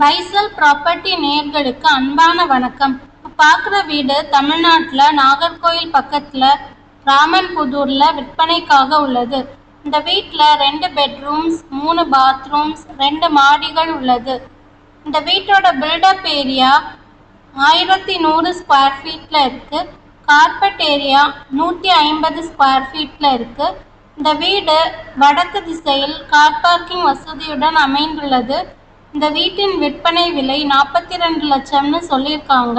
பைசல் property நேர்களுக்கு அன்பான வணக்கம். பார்க்குற வீடு தமிழ்நாட்டில் நாகர்கோயில் பக்கத்தில் ராமன்புதூரில் விற்பனைக்காக உள்ளது. இந்த வீட்டில் ரெண்டு பெட்ரூம்ஸ் மூணு பாத்ரூம்ஸ் ரெண்டு மாடிகள் உள்ளது. இந்த வீட்டோட பில்டப் ஏரியா ஆயிரத்தி நூறு ஸ்கொயர் ஃபீட்டில் இருக்குது கார்பெட் ஏரியா நூற்றி ஐம்பது ஸ்கொயர் ஃபீட்டில் இருக்குது இந்த வீடு வடக்கு திசையில் கார் பார்க்கிங் வசதியுடன் அமைந்துள்ளது. இந்த வீட்டின் விற்பனை விலை நாற்பத்தி ரெண்டு லட்சம்னு சொல்லியிருக்காங்க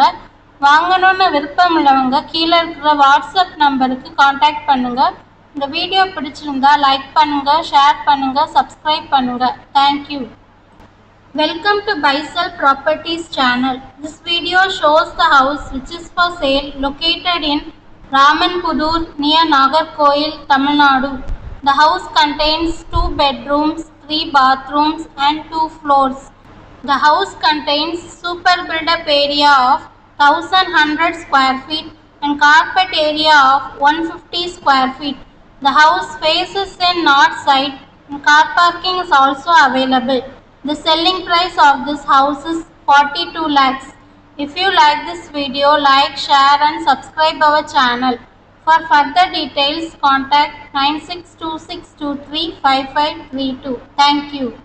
வாங்கணும்னு விருப்பம் உள்ளவங்க கீழே இருக்கிற வாட்ஸ்அப் நம்பருக்கு காண்டாக்ட் பண்ணுங்கள் இந்த வீடியோ பிடிச்சிருந்தா லைக் பண்ணுங்கள் ஷேர் பண்ணுங்கள் சப்ஸ்கிரைப் பண்ணுங்கள் thank you Welcome to Bysell Properties channel. This video shows the house which is for sale located in Ramanpudur near Nagarkoil, Tamil Nadu. The house contains two bedrooms, three bathrooms and two floors. The house contains super build-up area of 1100 square feet and carpet area of 150 square feet. The house faces in north side and car parking is also available. The selling price of this house is 42 lakhs. If you like this video, like, share and subscribe our channel. For further details, contact 9626235532. Thank you.